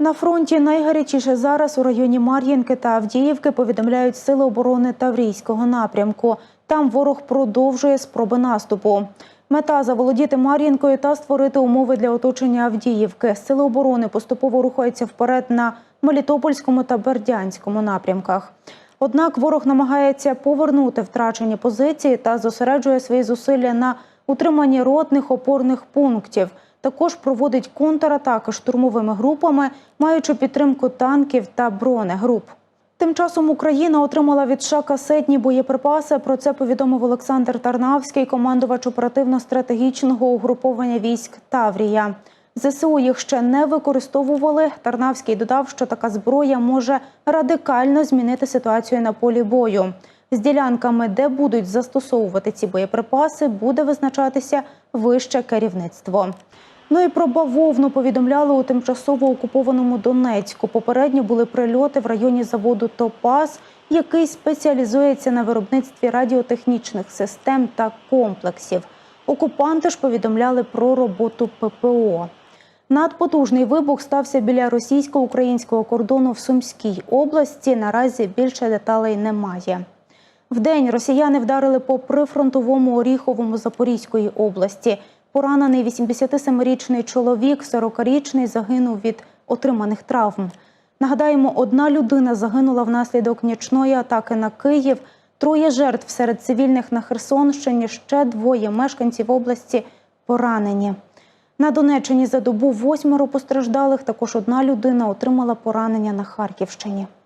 На фронті найгарячіше зараз у районі Мар'їнки та Авдіївки повідомляють сили оборони Таврійського напрямку. Там ворог продовжує спроби наступу. Мета заволодіти Мар'їнкою та створити умови для оточення Авдіївки. Сили оборони поступово рухаються вперед на Мелітопольському та Бердянському напрямках. Однак ворог намагається повернути втрачені позиції та зосереджує свої зусилля на утриманні ротних опорних пунктів. Також проводить контратаки штурмовими групами, маючи підтримку танків та бронегруп. Тим часом Україна отримала від США касетні боєприпаси. Про це повідомив Олександр Тарнавський, командувач оперативно-стратегічного угруповання військ Таврія. ЗСУ їх ще не використовували. Тарнавський додав, що така зброя може радикально змінити ситуацію на полі бою. З ділянками, де будуть застосовувати ці боєприпаси, буде визначатися вище керівництво. Ну і про бавовну повідомляли у тимчасово окупованому Донецьку. Попередньо були прильоти в районі заводу Топаз, який спеціалізується на виробництві радіотехнічних систем та комплексів. Окупанти ж повідомляли про роботу ППО. Надпотужний вибух стався біля російсько-українського кордону в Сумській області. Наразі більше деталей немає. Вдень росіяни вдарили по прифронтовому Оріховому Запорізької області. Поранений 87-річний чоловік, 40-річний, загинув від отриманих травм. Нагадаємо, одна людина загинула внаслідок нічної атаки на Київ. Троє жертв серед цивільних на Херсонщині. Ще двоє мешканців області поранені. На Донеччині за добу восьмеро постраждалих. Також одна людина отримала поранення на Харківщині.